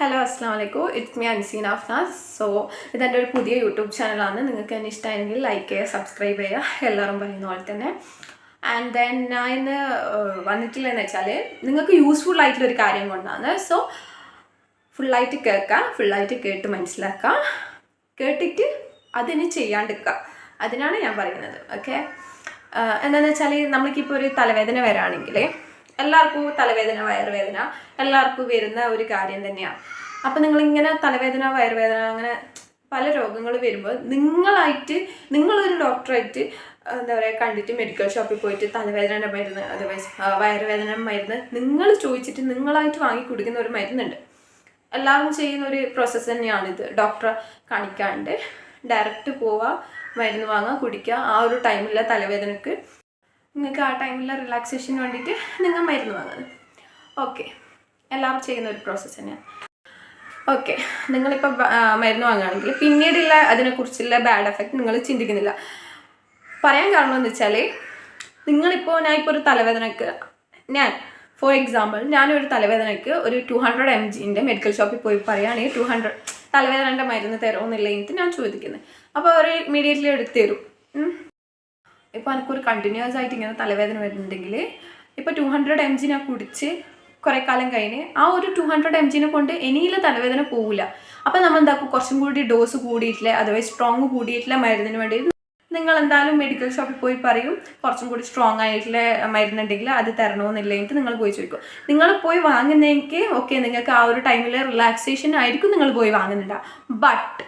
Hello അസ്സാം വലൈക്കും it's me Anseen Afnas so ഇതെന്റെ ഒരു പുതിയ യൂട്യൂബ് ചാനലാണ്. നിങ്ങൾക്ക് എന്നെ ഇഷ്ടമായെങ്കിൽ ലൈക്ക് ചെയ്യുക സബ്സ്ക്രൈബ് ചെയ്യുക എല്ലാവരും പറയുന്ന പോലെ തന്നെ. ആൻഡ് ദെൻ ഞാൻ ഇന്ന് വന്നിട്ടില്ല വന്നിട്ടില്ലെന്ന് വെച്ചാൽ നിങ്ങൾക്ക് യൂസ്ഫുൾ ആയിട്ടുള്ള ഒരു കാര്യം കൊണ്ടാണ്. സോ ഫുള്ളായിട്ട് കേൾക്കുക ഫുള്ളായിട്ട് കേട്ട് മനസ്സിലാക്കുക. കേട്ടിട്ട് അതിന് ചെയ്യാണ്ടിരിക്കുക. അതിനാണ് ഞാൻ പറയുന്നത്. ഓക്കെ എന്താണെന്ന് വെച്ചാൽ നമ്മൾക്കിപ്പോൾ ഒരു തലവേദന വരാണെങ്കിൽ എല്ലാവർക്കും തലവേദന വയറുവേദന എല്ലാവർക്കും വരുന്ന ഒരു കാര്യം തന്നെയാണ് അപ്പം നിങ്ങളിങ്ങനെ തലവേദന വയറുവേദന അങ്ങനെ പല രോഗങ്ങൾ വരുമ്പോൾ നിങ്ങളായിട്ട് നിങ്ങളൊരു ഡോക്ടറായിട്ട് എന്താ പറയുക കണ്ടിട്ട് മെഡിക്കൽ ഷോപ്പിൽ പോയിട്ട് തലവേദന മരുന്ന് അതേപോലെ വയറുവേദന മരുന്ന് നിങ്ങൾ ചോദിച്ചിട്ട് നിങ്ങളായിട്ട് വാങ്ങി കുടിക്കുന്ന ഒരു മരുന്നുണ്ട്. എല്ലാവരും ചെയ്യുന്ന ഒരു പ്രോസസ്സ് തന്നെയാണിത്. ഡോക്ടറെ കാണിക്കാണ്ട് ഡയറക്റ്റ് പോവുക മരുന്ന് വാങ്ങുക കുടിക്കുക ആ ഒരു ടൈമിലെ തലവേദനക്ക് നിങ്ങൾക്ക് ആ ടൈമിലെ റിലാക്സേഷന് വേണ്ടിയിട്ട് നിങ്ങൾ മരുന്ന് വാങ്ങുന്നത്. ഓക്കെ എല്ലാവരും ചെയ്യുന്ന ഒരു പ്രോസസ്സ് തന്നെയാണ്. ഓക്കെ നിങ്ങളിപ്പോൾ മരുന്ന് വാങ്ങുകയാണെങ്കിൽ പിന്നീടുള്ള അതിനെക്കുറിച്ചുള്ള ബാഡ് എഫക്റ്റ് നിങ്ങൾ ചിന്തിക്കുന്നില്ല. പറയാൻ കാരണം എന്ന് വെച്ചാൽ നിങ്ങളിപ്പോൾ ഞാൻ ഇപ്പോൾ ഒരു തലവേദനക്ക് ഞാൻ ഫോർ എക്സാമ്പിൾ ഞാനൊരു തലവേദനയ്ക്ക് ഒരു ടു ഹൺഡ്രഡ് എം ജിന്റെ മെഡിക്കൽ ഷോപ്പിൽ പോയി പറയുകയാണെങ്കിൽ ടു ഹൺഡ്രഡ് തലവേദനന്റെ മരുന്ന് തരുമെന്നില്ല എനിക്ക് ഞാൻ ചോദിക്കുന്നത് അപ്പോൾ അവർ ഇമീഡിയറ്റ്ലി എടുത്ത് തരും. ഇപ്പോൾ എനിക്കൊരു കണ്ടിന്യൂസ് ആയിട്ട് ഇങ്ങനെ തലവേദന വരുന്നുണ്ടെങ്കിൽ ഇപ്പോൾ ടു ഹൺഡ്രഡ് എം ജി ഞാൻ കുടിച്ച് കുറേ കാലം കഴിഞ്ഞ് ആ ഒരു ടു ഹൺഡ്രഡ് എം ജിനെ കൊണ്ട് ഇനിയിലെ തലവേദന പോവില്ല അപ്പോൾ നമ്മൾ എന്താക്കും കുറച്ചും കൂടി ഡോസ് കൂടിയിട്ടില്ല? അഥവാ സ്ട്രോങ് കൂടിയിട്ടില്ല മരുന്നിന് വേണ്ടി നിങ്ങൾ എന്തായാലും മെഡിക്കൽ ഷോപ്പിൽ പോയി പറയും. കുറച്ചും കൂടി സ്ട്രോങ് ആയിട്ടുള്ള മരുന്നുണ്ടെങ്കിൽ അത് തരണമെന്നില്ലെങ്കിൽ നിങ്ങൾ പോയി ചോദിക്കും. നിങ്ങൾ പോയി വാങ്ങുന്നെങ്കിൽ ഓക്കെ നിങ്ങൾക്ക് ആ ഒരു ടൈമിൽ റിലാക്സേഷൻ ആയിരിക്കും നിങ്ങൾ പോയി വാങ്ങുന്നുണ്ടാവും ബട്ട്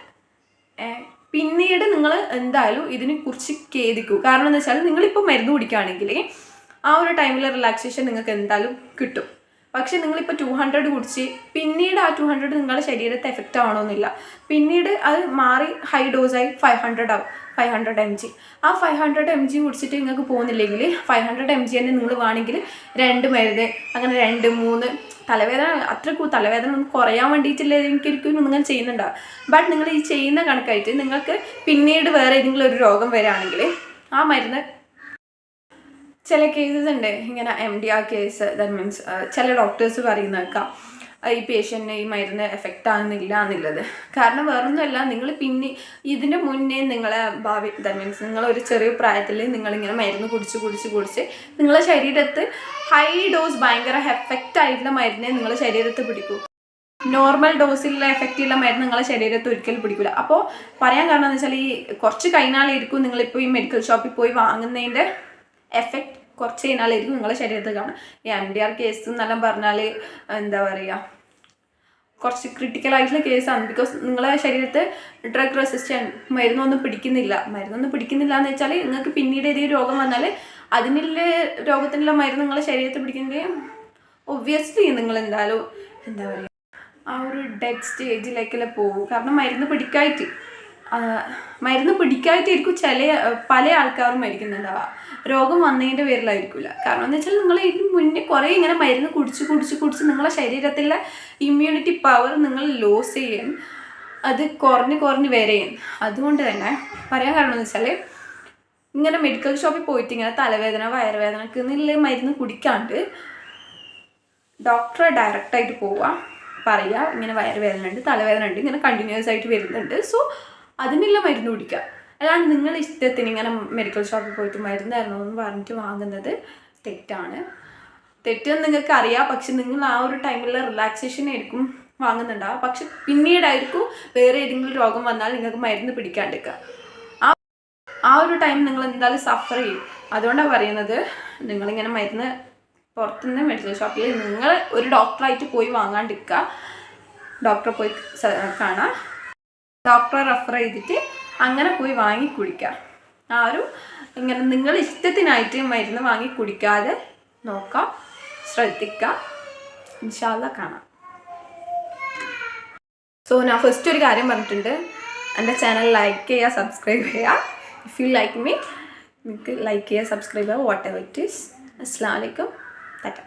പിന്നീട് നിങ്ങൾ എന്തായാലും ഇതിനെ കുറിച്ച് ഖേദിക്കൂ. കാരണം എന്ന് വെച്ചാൽ നിങ്ങളിപ്പോൾ മരുന്ന് കുടിക്കുകയാണെങ്കിൽ ആ ഒരു ടൈമിൽ റിലാക്സേഷൻ നിങ്ങൾക്ക് എന്തായാലും കിട്ടും. പക്ഷേ നിങ്ങളിപ്പോൾ ടു ഹൺഡ്രഡ് കുടിച്ച് പിന്നീട് ആ ടു ഹൺഡ്രഡ് നിങ്ങളുടെ ശരീരത്തെ എഫക്റ്റ് ആവണമെന്നില്ല പിന്നീട് അത് മാറി ഹൈ ഡോസായി ഫൈവ് ഹൺഡ്രഡ് ആവും. ഫൈവ് ഹൺഡ്രഡ് എം ജി ആ ഫൈവ് ഹൺഡ്രഡ് എം ജി കുടിച്ചിട്ട് നിങ്ങൾക്ക് പോകുന്നില്ലെങ്കിൽ ഫൈവ് ഹൺഡ്രഡ് എം ജി തന്നെ നിങ്ങൾ വേണമെങ്കിൽ രണ്ട് മരുന്ന് അങ്ങനെ രണ്ട് മൂന്ന് തലവേദന അത്ര കൂ- തലവേദന ഒന്നും കുറയാൻ വേണ്ടിയിട്ടില്ല എനിക്കൊരിക്കലും നിങ്ങൾ ചെയ്യുന്നുണ്ടാവും ബട്ട് നിങ്ങൾ ഈ ചെയ്യുന്ന കണക്കായിട്ട് നിങ്ങൾക്ക് പിന്നീട് വേറെ ഏതെങ്കിലും ഒരു രോഗം വരികയാണെങ്കിൽ ആ മരുന്ന് ചില കേസസ് ഉണ്ട്. ഇങ്ങനെ M D R case that means ചില ഡോക്ടേഴ്സ് പറയുന്നേക്കാം ഈ പേഷ്യന്റിന് ഈ മരുന്ന് എഫക്റ്റ് ആകുന്നില്ല എന്നുള്ളത്. കാരണം വേറൊന്നുമല്ല നിങ്ങൾ പിന്നെ ഇതിന്റെ മുന്നേ നിങ്ങളെ ഭാവി ദാറ്റ് മീൻസ് നിങ്ങളൊരു ചെറിയ പ്രായത്തിൽ നിങ്ങളിങ്ങനെ മരുന്ന് കുടിച്ച് കുടിച്ച് കുടിച്ച് നിങ്ങളെ ശരീരത്ത് ഹൈ ഡോസ് ഭയങ്കര എഫക്റ്റ് ആയിട്ടുള്ള മരുന്നേ നിങ്ങളെ ശരീരത്ത് പിടിക്കൂ. നോർമൽ ഡോസിലുള്ള എഫക്റ്റുള്ള മരുന്ന് നിങ്ങളെ ശരീരത്ത് ഒരിക്കലും പിടിക്കില്ല അപ്പോൾ പറയാൻ കാരണം എന്ന് വെച്ചാൽ ഈ കുറച്ച് കൈനാളിരിക്കും നിങ്ങളിപ്പോൾ ഈ മെഡിക്കൽ ഷോപ്പിൽ പോയി വാങ്ങുന്നതിന്റെ എഫക്റ്റ് കുറച്ച് കഴിഞ്ഞാലായിരിക്കും നിങ്ങളെ ശരീരത്തിൽ കാണും ഈ എം ഡി ആർ കേസ് എന്നെല്ലാം പറഞ്ഞാൽ എന്താ പറയുക കുറച്ച് ക്രിട്ടിക്കൽ ആയിട്ടുള്ള കേസാണ് ബിക്കോസ് നിങ്ങളെ ശരീരത്ത് ഡ്രഗ് റെസിസ്റ്റന്റ് മരുന്നൊന്നും പിടിക്കുന്നില്ല. മരുന്നൊന്നും പിടിക്കുന്നില്ല എന്ന് വെച്ചാൽ നിങ്ങൾക്ക് പിന്നീട് ഏതെങ്കിലും രോഗം വന്നാൽ അതിനുള്ള രോഗത്തിനുള്ള മരുന്ന് നിങ്ങളെ ശരീരത്തിൽ പിടിക്കുന്നെങ്കിൽ ഒബ്വിയസ്ലി നിങ്ങൾ എന്തായാലും എന്താ പറയുക ആ ഒരു ഡെഡ് സ്റ്റേജിലേക്കല്ലേ പോകും. കാരണം മരുന്ന് പിടിക്കായിട്ട് മരുന്ന് പിടിക്കായിട്ടായിരിക്കും ചില പല ആൾക്കാരും മരിക്കുന്നുണ്ടാവുക. രോഗം വന്നതിന്റെ പേരിലായിരിക്കില്ല കാരണം എന്ന് വെച്ചാൽ നിങ്ങൾ ഇതിന് മുന്നേ കുറേ ഇങ്ങനെ മരുന്ന് കുടിച്ച് കുടിച്ച് കുടിച്ച് നിങ്ങളെ ശരീരത്തിലെ ഇമ്മ്യൂണിറ്റി പവർ നിങ്ങൾ ലോസ് ചെയ്യും അത് കുറഞ്ഞ് കുറഞ്ഞ് വരെയും. അതുകൊണ്ട് തന്നെ പറയാൻ കാരണം എന്ന് വെച്ചാൽ ഇങ്ങനെ മെഡിക്കൽ ഷോപ്പിൽ പോയിട്ട് ഇങ്ങനെ തലവേദന വയറുവേദനക്ക് എന്നുള്ള മരുന്ന് കുടിക്കാണ്ട് ഡോക്ടറെ ഡയറക്റ്റായിട്ട് പോവുക പറയുക ഇങ്ങനെ വയറുവേദന ഉണ്ട് തലവേദന ഉണ്ട് ഇങ്ങനെ കണ്ടിന്യൂസ് ആയിട്ട് വരുന്നുണ്ട്. സോ അതിനുള്ള മരുന്ന് കുടിക്കുക അല്ലാണ്ട് നിങ്ങൾ ഇഷ്ടത്തിന് ഇങ്ങനെ മെഡിക്കൽ ഷോപ്പിൽ പോയിട്ട് മരുന്നായിരുന്നു എന്ന് പറഞ്ഞിട്ട് വാങ്ങുന്നത്. തെറ്റാണ്. തെറ്റെന്ന് നിങ്ങൾക്ക് അറിയാം. പക്ഷെ നിങ്ങൾ ആ ഒരു ടൈമിൽ റിലാക്സേഷൻ ആയിരിക്കും വാങ്ങുന്നുണ്ടാവുക. പക്ഷെ പിന്നീടായിരിക്കും വേറെ ഏതെങ്കിലും രോഗം വന്നാൽ നിങ്ങൾക്ക് മരുന്ന് പിടിക്കാണ്ടിരിക്കുക. ആ ആ ഒരു ടൈം നിങ്ങൾ എന്തായാലും സഫർ ചെയ്യും. അതുകൊണ്ടാണ് പറയുന്നത് നിങ്ങളിങ്ങനെ മരുന്ന് പുറത്തുനിന്ന് മെഡിക്കൽ ഷോപ്പിൽ നിങ്ങൾ ഒരു ഡോക്ടറായിട്ട് പോയി വാങ്ങാണ്ടിരിക്കുക. ഡോക്ടറെ പോയി കാണാം. ഡോക്ടറെ റെഫർ ചെയ്തിട്ട് അങ്ങനെ പോയി വാങ്ങി കുടിക്കുക ഒരു ഇങ്ങനെ നിങ്ങൾ ഇഷ്ടത്തിനായിട്ട് മരുന്ന് വാങ്ങി കുടിക്കാതെ നോക്കാം. ശ്രദ്ധിക്കുക ഇൻഷാല്ല കാണാം. സോ ഞാൻ ഫസ്റ്റ് ഒരു കാര്യം പറഞ്ഞിട്ടുണ്ട്. എന്റെ ചാനൽ ലൈക്ക് ചെയ്യുക സബ്സ്ക്രൈബ് ചെയ്യുക. ഇഫ് യു ലൈക്ക് മീ നിങ്ങൾക്ക് ലൈക്ക് ചെയ്യുക സബ്സ്ക്രൈബ് ചെയ്യുക വാട്ട് എവർ ഇറ്റ് ഈസ് അസ്സാം വലൈക്കും തറ്റ